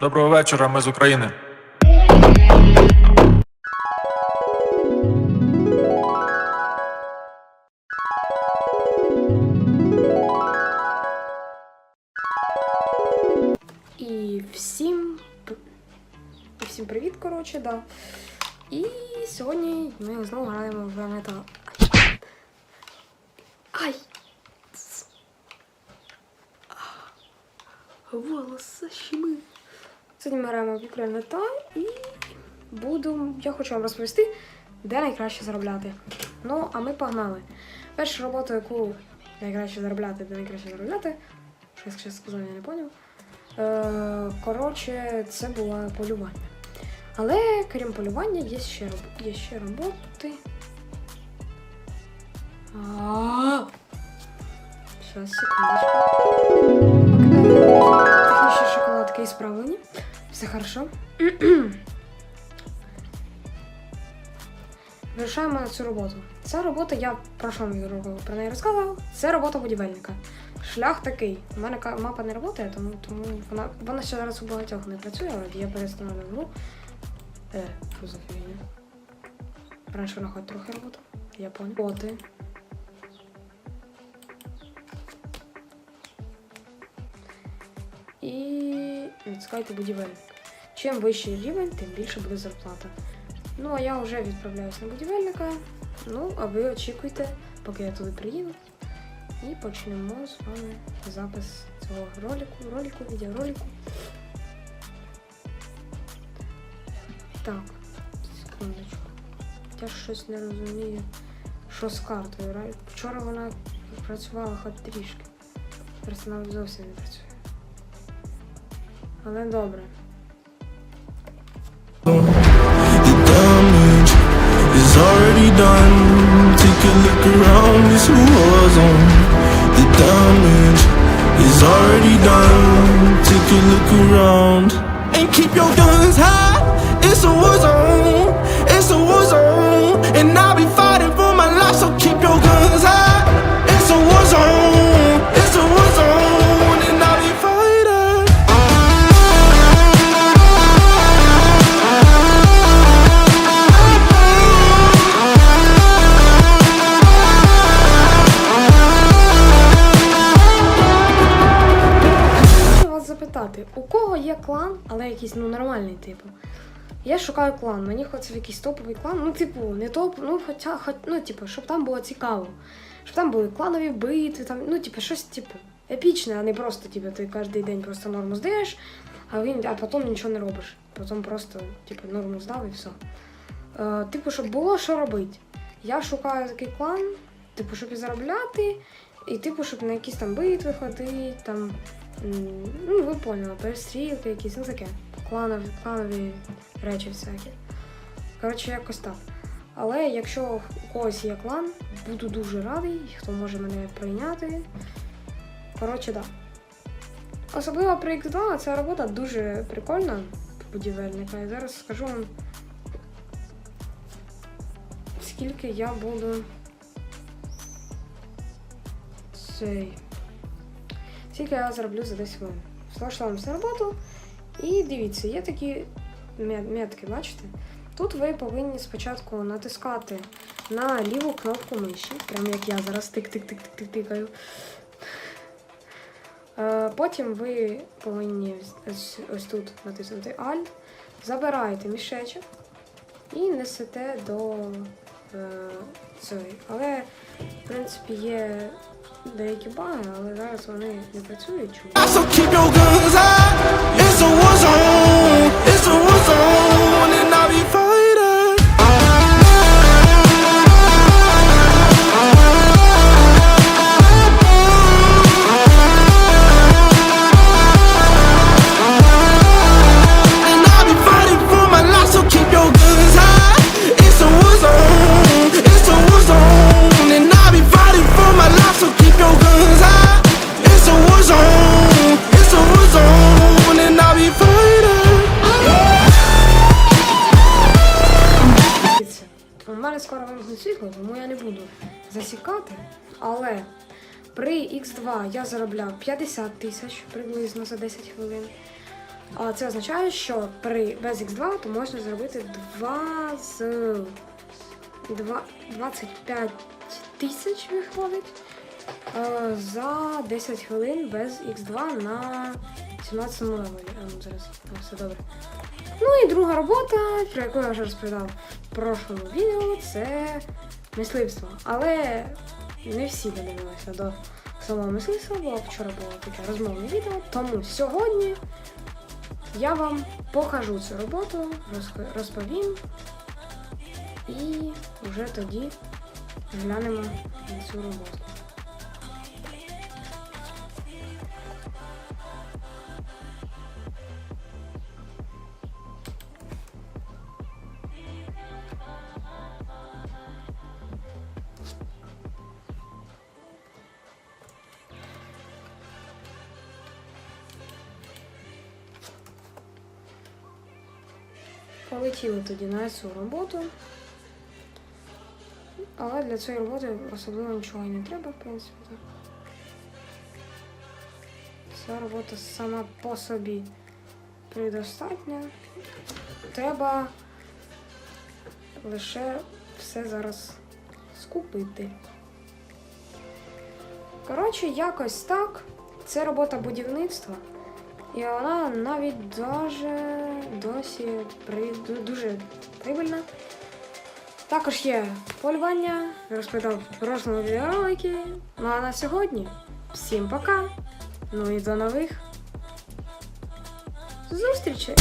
Доброго вечора, ми з України. І всім і всім привіт, коротше, да. І сьогодні ми знову граємо в Planeta. Ай! Волоса щеми. Сьогодні ми граємо в Planeta і буду. Я хочу вам розповісти, де найкраще заробляти. Ну, а ми погнали. Перша робота, яку найкраще заробляти, де найкраще заробляти. Що я зараз сказав, я не поняв. Е, коротше, це було полювання. Але крім полювання, є ще, роб- є ще роботи. Зараз, секундочку. Все хорошо. Вирушаємо на цю роботу. Ця робота, я про що вам про неї розказував, це робота будівельника. Шлях такий. У мене мапа не працює, тому, тому вона, вона ще зараз у багатьох не працює, але я перестановлю гру. Е, що за фігня? Раніше вона хоч трохи робота. Я понял. Роботи. І відскайте будівельник. Чим вищий рівень, тим більше буде зарплата. Ну, а я вже відправляюсь на будівельника. Ну, а ви очікуйте, поки я туди приїду. І почнемо з вами запис цього ролику, ролику, відеоролику. Так, секундочку. Я щось не розумію, що з картою. Вчора вона працювала хоч трішки. Вона зовсім не працює. Але добре. Already done. Take a look around, it's a war zone. The damage is already done. Take a look around and keep your guns якийсь ну нормальний, типу. Я шукаю клан, мені хочеться в якийсь топовий клан. Ну, типу, не топ, ну хоча, хоч, ну, типу, щоб там було цікаво. Щоб там були кланові битви, там, ну, типу, щось, типу, епічне, а не просто, типу, ти кожен день просто норму здаєш, а він, а потім нічого не робиш. Потім просто, типу, норму здав і все. Е, типу, щоб було що робити. Я шукаю такий клан, типу, щоб і заробляти, і типу, щоб на якісь там битви ходити, там. Ну, ви поняли, перестрілки якісь, ну таке. Кланові, кланові речі всякі. Коротше, якось так. Але якщо у когось є клан, буду дуже радий, хто може мене прийняти. Коротше, так. Да. Особливо при X2 ця робота дуже прикольна будівельника. І зараз скажу вам, скільки я буду цей. Скільки я зароблю за 10 хвилин. Слушала вам роботу. І дивіться, є такі мет- метки, бачите? Тут ви повинні спочатку натискати на ліву кнопку миші, прямо як я зараз тик-тик-тик-тик-тикаю. Е, Потім ви повинні ось тут натиснути Alt, забираєте мішечок і несете до е, цієї. Але, в принципі, є деякі баги, але зараз вони не працюють. Чому? Тому я не буду засікати. Але при X2 я заробляв 50 тисяч приблизно за 10 хвилин. А це означає, що при без X2 то можна зробити 2 з 2, 25 тисяч виходить е, за 10 хвилин без X2 на 17 левелі. А, ну, зараз ну, все добре. Ну і друга робота, про яку я вже розповідав в прошлому відео, це мисливство. Але не всі додивилися до самого мисливства, бо вчора було таке розмовне відео. Тому сьогодні я вам покажу цю роботу, розповім і вже тоді глянемо на цю роботу. Полетіли тоді на цю роботу. Але для цієї роботи особливо нічого не треба, в принципі. Ця робота сама по собі предостатня. Треба лише все зараз скупити. Коротше, якось так. Це робота будівництва. І вона навіть даже досі дуже прибильна. Також є полювання, розповідав в прошлому відеороликі. Ну а на сьогодні всім пока. Ну і до нових зустрічей!